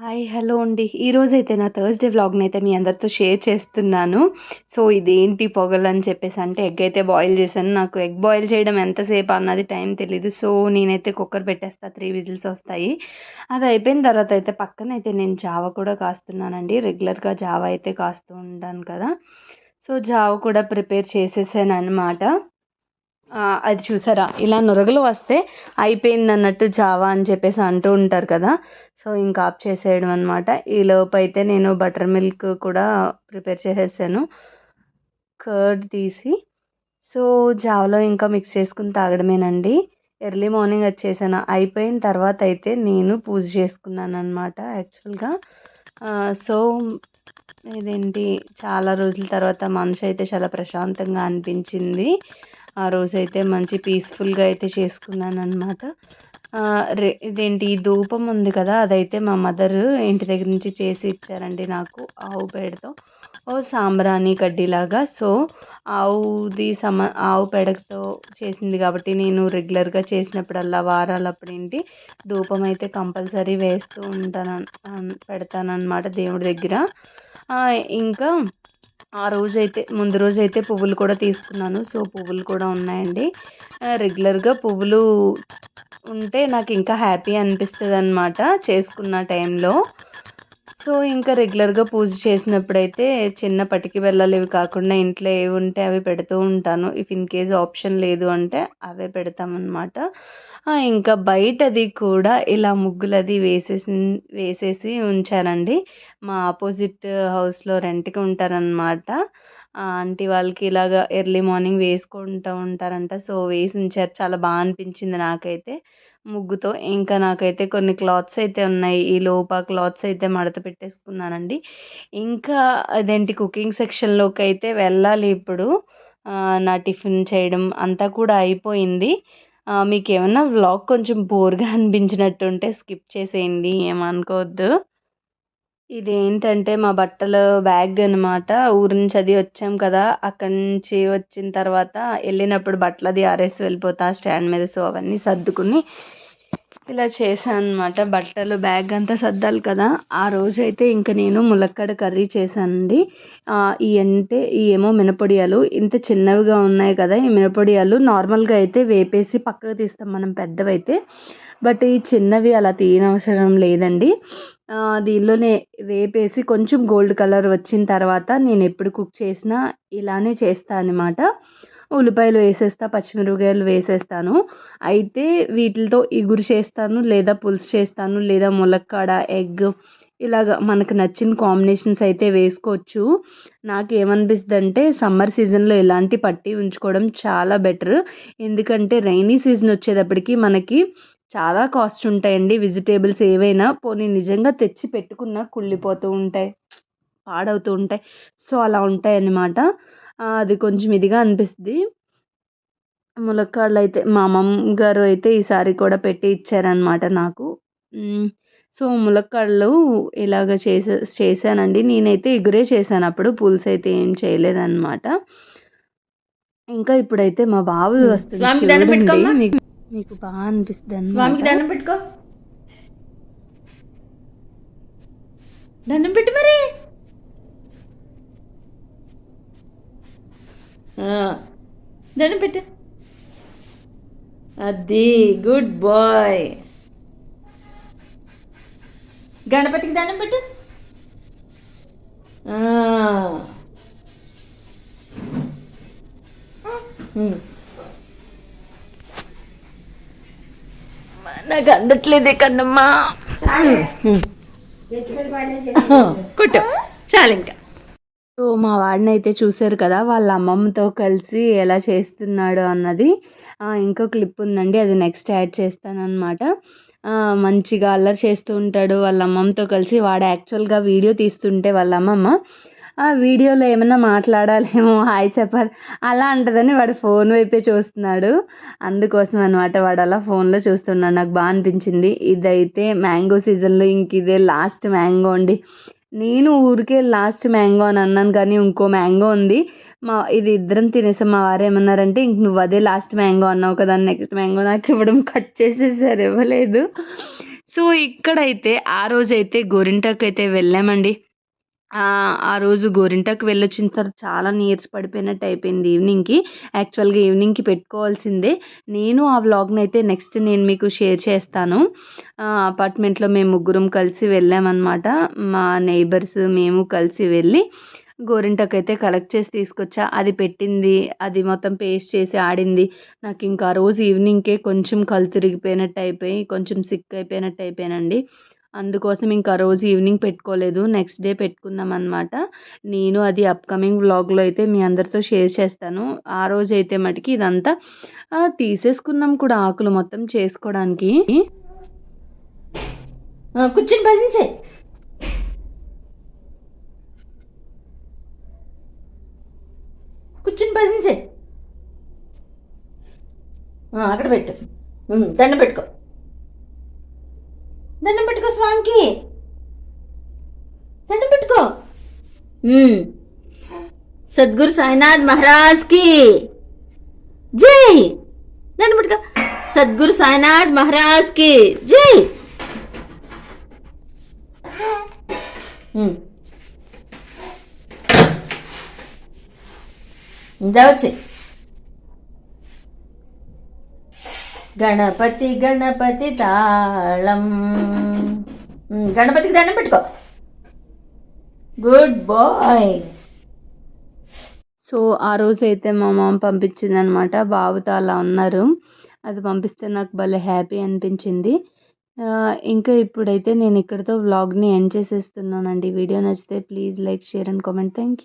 Hi hello అండి. ఈరోజైతే నా థర్స్డే వ్లాగ్ని అయితే మీ అందరితో షేర్ చేస్తున్నాను. సో ఇదేంటి పొగలు అని చెప్పేసి అంటే ఎగ్ అయితే బాయిల్ చేశాను. నాకు ఎగ్ బాయిల్ చేయడం ఎంతసేపు అన్నది టైం తెలీదు. సో నేనైతే కుక్కర్ పెట్టేస్తా. త్రీ విజిల్స్ వస్తాయి. అది అయిపోయిన తర్వాత అయితే పక్కన అయితే నేను జావ కూడా కాస్తున్నానండి. రెగ్యులర్గా జావ అయితే కాస్తూ ఉంటాను కదా. సో జావ కూడా ప్రిపేర్ చేసేసాను అనమాట అది చూసారా? ఇలా నురగలు వస్తే అయిపోయింది అన్నట్టు జావా అని చెప్పేసి అంటూ ఉంటారు కదా. సో ఇంకా ఆఫ్ చేసేయడం అనమాట ఈ అయితే నేను బటర్ మిల్క్ కూడా ప్రిపేర్ చేసేసాను. కర్డ్ తీసి. సో జావలో ఇంకా మిక్స్ చేసుకుని తాగడమేనండి. ఎర్లీ మార్నింగ్ వచ్చేసాను. అయిపోయిన తర్వాత అయితే నేను పూజ చేసుకున్నాను అనమాట యాక్చువల్గా. సో ఇదేంటి? చాలా రోజుల తర్వాత మనసు అయితే చాలా ప్రశాంతంగా అనిపించింది. ఆ రోజైతే మంచి పీస్ఫుల్గా అయితే చేసుకున్నాను అనమాట రే ఇదేంటి ధూపం ఉంది కదా అదైతే మా మదర్ ఇంటి దగ్గర నుంచి చేసి ఇచ్చారండి నాకు ఆవు పేడతో. ఓ సాంబ్రాణి కడ్డీలాగా. సో ఆవుది సమ ఆవు పేడతో చేసింది కాబట్టి నేను రెగ్యులర్గా చేసినప్పుడల్లా వారాలప్పుడు ఏంటి ధూపం అయితే కంపల్సరీ వేస్తూ ఉంటాను పెడతానన్నమాట దేవుడి దగ్గర. ఇంకా ఆ రోజైతే ముందు రోజు అయితే పువ్వులు కూడా తీసుకున్నాను. సో పువ్వులు కూడా ఉన్నాయండి. రెగ్యులర్గా పువ్వులు ఉంటే నాకు ఇంకా హ్యాపీ అనిపిస్తుంది అనమాట చేసుకున్న టైంలో. సో ఇంకా రెగ్యులర్గా పూజ చేసినప్పుడైతే చిన్న పటికి వెళ్ళాలి ఇవి కాకుండా ఇంట్లో ఏవి ఉంటే అవి పెడుతూ ఉంటాను. ఇఫ్ ఇన్ కేస్ ఆప్షన్ లేదు అంటే అవే పెడతామన్నమాట. ఇంకా బయటది కూడా ఇలా ముగ్గులది వేసేసి వేసేసి ఉంచానండి. మా ఆపోజిట్ హౌస్లో రెంట్కి ఉంటారనమాట ఆంటీ వాళ్ళకి ఇలాగ ఎర్లీ మార్నింగ్ వేసుకుంటూ ఉంటారంట. సో వేసి ఉంచారు. చాలా బాగా అనిపించింది నాకైతే ముగ్గుతో. ఇంకా నాకైతే కొన్ని క్లాత్స్ అయితే ఉన్నాయి. ఈ లోప క్లాత్స్ అయితే మడత పెట్టేసుకున్నానండి. ఇంకా అదేంటి కుకింగ్ సెక్షన్లోకి అయితే వెళ్ళాలి ఇప్పుడు. నా టిఫిన్ చేయడం అంతా కూడా అయిపోయింది. మీకు ఏమన్నా వ్లాగ్ కొంచెం బోర్గా అనిపించినట్టు ఉంటే స్కిప్ చేసేయండి ఏమనుకోవద్దు. ఇదేంటంటే మా బట్టల బ్యాగ్ అనమాట ఊరి నుంచి అది వచ్చాం కదా అక్కడి నుంచి వచ్చిన తర్వాత వెళ్ళినప్పుడు బట్టలు అది ఆరేసి వెళ్ళిపోతా స్టాండ్ మీద. సో అవన్నీ సర్దుకుని ఇలా చేశాను అనమాట బట్టలు బ్యాగ్ అంతా సర్దాలి కదా. ఆ రోజు అయితే ఇంకా నేను ములక్కడ కర్రీ చేశానండి. ఈ అంటే ఈ ఏమో మినపొడియాలు. ఇంత చిన్నవిగా ఉన్నాయి కదా ఈ మినపొడియాలు. నార్మల్గా అయితే వేపేసి పక్కకు తీస్తాం మనం పెద్దవైతే. బట్ ఈ చిన్నవి అలా తీయనవసరం లేదండి. దీనిలోనే వేపేసి కొంచెం గోల్డ్ కలర్ వచ్చిన తర్వాత నేను ఎప్పుడు కుక్ చేసినా ఇలానే చేస్తాను అనమాట ఉల్లిపాయలు వేసేస్తా పచ్చిమిరపకాయలు వేసేస్తాను. అయితే వీటితో ఇగురు చేస్తాను లేదా పులుసు చేస్తాను లేదా ములక్కాడ ఎగ్ ఇలాగ మనకు నచ్చిన కాంబినేషన్స్ అయితే వేసుకోవచ్చు. నాకు ఏమనిపిస్తుంది అంటే సమ్మర్ సీజన్లో ఇలాంటి పట్టి ఉంచుకోవడం చాలా బెటర్. ఎందుకంటే రైనీ సీజన్ వచ్చేటప్పటికి మనకి చాలా కాస్ట్ ఉంటాయండి. వెజిటేబుల్స్ ఏవైనా పోనీ నిజంగా తెచ్చి పెట్టుకున్నా కుళ్ళిపోతూ ఉంటాయి పాడవుతూ ఉంటాయి. సో అలా ఉంటాయి అన్నమాట అది కొంచెం ఇదిగా అనిపిస్తుంది. ములక్కాడలు అయితే మా అమ్మమ్మ గారు అయితే ఈసారి కూడా పెట్టి ఇచ్చారనమాట నాకు. సో ములక్కాడలు ఇలాగ చేసే చేశానండి. నేనైతే ఎగురే చేశాను. అప్పుడు పులుసు అయితే ఏం చేయలేదన్నమాట. ఇంకా ఇప్పుడైతే మా బాబు వస్తుంది మీకు మీకు బాగా అనిపిస్తుంది స్వామికి దండం పెట్టుకో. దండం పెట్టు మరి. దండం పెట్టు. అది గుడ్ బాయ్ గణపతికి దండం పెట్టు. నాకు అందట్లేదే కన్నమ్మా. కుట్టు. చాలు ఇంకా. సో మా వాడిని అయితే చూశారు కదా వాళ్ళ అమ్మమ్మతో కలిసి ఎలా చేస్తున్నాడు అన్నది. ఇంకో క్లిప్ ఉందండి అది నెక్స్ట్ యాడ్ చేస్తానన్నమాట. మంచిగా అల్లరి చేస్తూ ఉంటాడు వాళ్ళ అమ్మమ్మతో కలిసి. వాడు యాక్చువల్గా వీడియో తీస్తుంటే వాళ్ళ అమ్మమ్మ ఆ వీడియోలో ఏమైనా మాట్లాడాలేమో హాయ్ చెప్పాలి. అలా అంటదని వాడు ఫోన్ వైపే చూస్తున్నాడు. అందుకోసం అనమాట వాడు అలా ఫోన్లో చూస్తున్నాడు. నాకు బాగా అనిపించింది. ఇదైతే మ్యాంగో సీజన్లో ఇంక ఇదే లాస్ట్ మ్యాంగో అండి. నేను ఊరికే లాస్ట్ మ్యాంగో అని అన్నాను కానీ ఇంకో మ్యాంగో ఉంది. మా ఇది ఇద్దరం తినేసాం. మా వారు ఏమన్నారంటే ఇంక నువ్వు అదే లాస్ట్ మ్యాంగో అన్నావు కదా నెక్స్ట్ మ్యాంగో నాకు ఇవ్వడం కట్ చేసేసారు ఇవ్వలేదు. సో ఇక్కడైతే ఆ రోజైతే గోరింటాకు అయితే వెళ్ళామండి. ఆ, రోజు గోరింటాకు వెళ్ళొచ్చిన తర్వాత చాలా నీరస పడిపోయినట్టు అయిపోయింది ఈవినింగ్కి. యాక్చువల్గా ఈవినింగ్కి పెట్టుకోవాల్సిందే. నేను ఆ వ్లాగ్ని అయితే నెక్స్ట్ నేను మీకు షేర్ చేస్తాను. అపార్ట్మెంట్లో మేము ముగ్గురం కలిసి వెళ్ళామన్నమాట. మా నైబర్స్ మేము కలిసి వెళ్ళి గోరింటాకు అయితే కలెక్ట్ చేసి తీసుకొచ్చా. అది పెట్టింది అది మొత్తం పేస్ట్ చేసి ఆడింది. నాకు ఇంకా ఆ రోజు ఈవినింగ్కే కొంచెం కళ్ళు తిరిగిపోయినట్టు అయిపోయి కొంచెం సిక్ అయిపోయినట్టు అయిపోయానండి. అందుకోసం ఇంకా రోజు ఈవినింగ్ పెట్టుకోలేదు. నెక్స్ట్ డే పెట్టుకున్నాం అనమాట నేను అది అప్కమింగ్ వ్లాగ్లో అయితే మీ అందరితో షేర్ చేస్తాను. ఆ రోజు అయితే మటుకి ఇదంతా తీసేసుకున్నాం కూడా ఆకులు మొత్తం చేసుకోవడానికి. కూర్చుని భజించే కూర్చుని భజించే అక్కడ పెట్టు. దండ పెట్టుకో. దండం పెట్టుకో స్వామికి. దండం పెట్టుకో. సద్గురు సాయినాథ్ మహారాజ్కి జై. దండం పెట్టుకో. సద్గురు సాయినాథ్ మహారాజ్కి జై. ఇందా వచ్చి. గణపతి గణపతి తాళం. గణపతికి దండం పెట్టుకో. గుడ్ బాయ్ సో ఆ రోజు అయితే మా మామ పంపించింది అనమాట బాబుతో అలా ఉన్నారు. అది పంపిస్తే నాకు భలే హ్యాపీ అనిపించింది. ఇంకా ఇప్పుడైతే నేను ఇక్కడితో వ్లాగ్ని ఎండ్ చేసేస్తున్నానండి. వీడియో నచ్చితే please like share and comment. Thank you